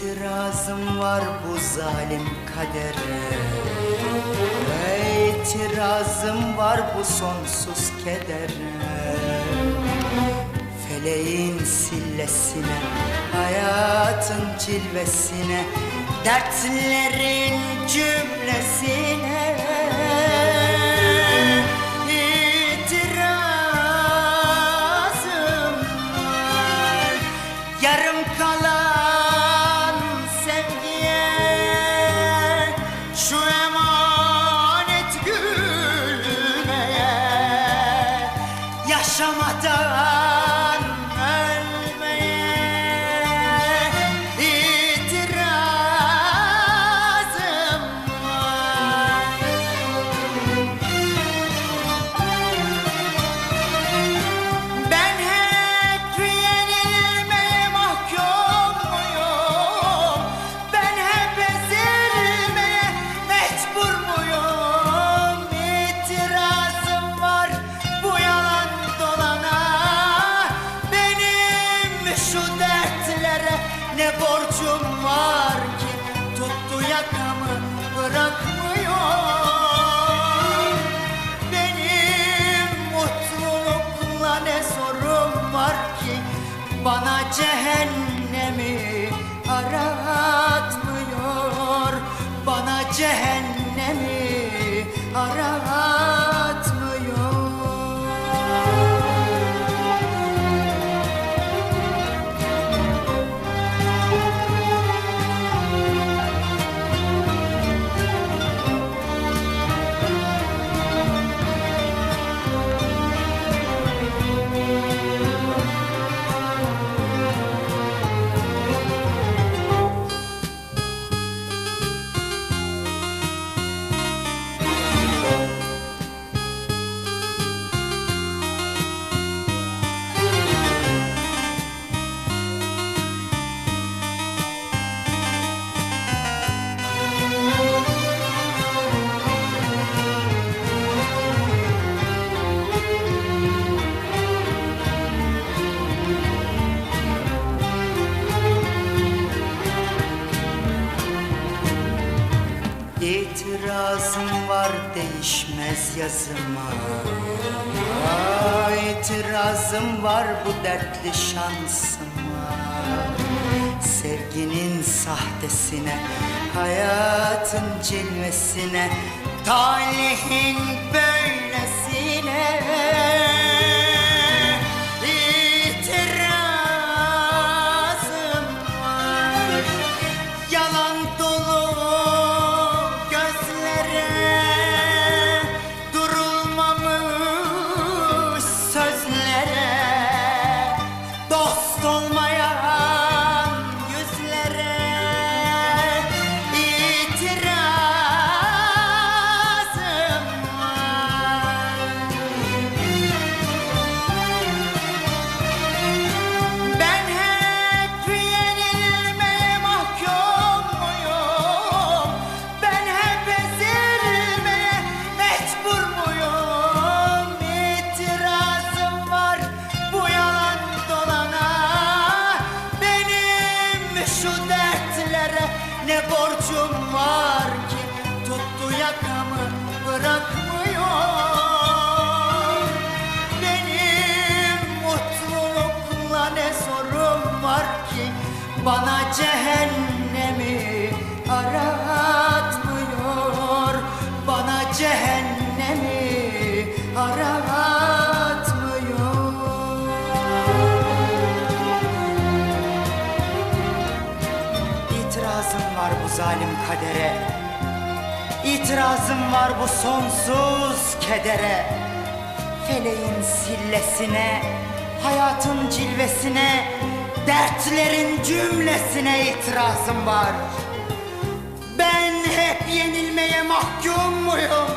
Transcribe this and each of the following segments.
İtirazım var bu zalim kadere. İtirazım var bu sonsuz kedere. Feleğin sillesine, hayatın cilvesine Dertlerin cümlesine. Cehennemi aratmıyor Bana cehennemi. Aratmıyor değişmez yazıma. İtirazım var bu dertli şansıma. Sevginin sahtesine, hayatın cilvesine Talihin böylesine Bana cehennemi aratmıyor Bana cehennemi aratmıyor İtirazım var bu zalim kadere. İtirazım var bu sonsuz kedere. Feleğin sillesine, hayatın cilvesine Dertlerin cümlesine itirazım var. Ben hep yenilmeye mahkum muyum?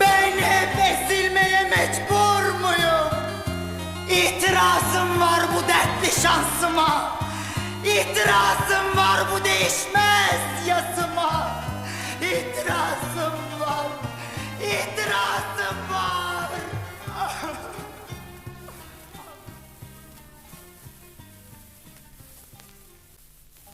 Ben hep ezilmeye mecbur muyum? İtirazım var bu dertli şansıma. İtirazım var bu değişmez yasıma. İtirazım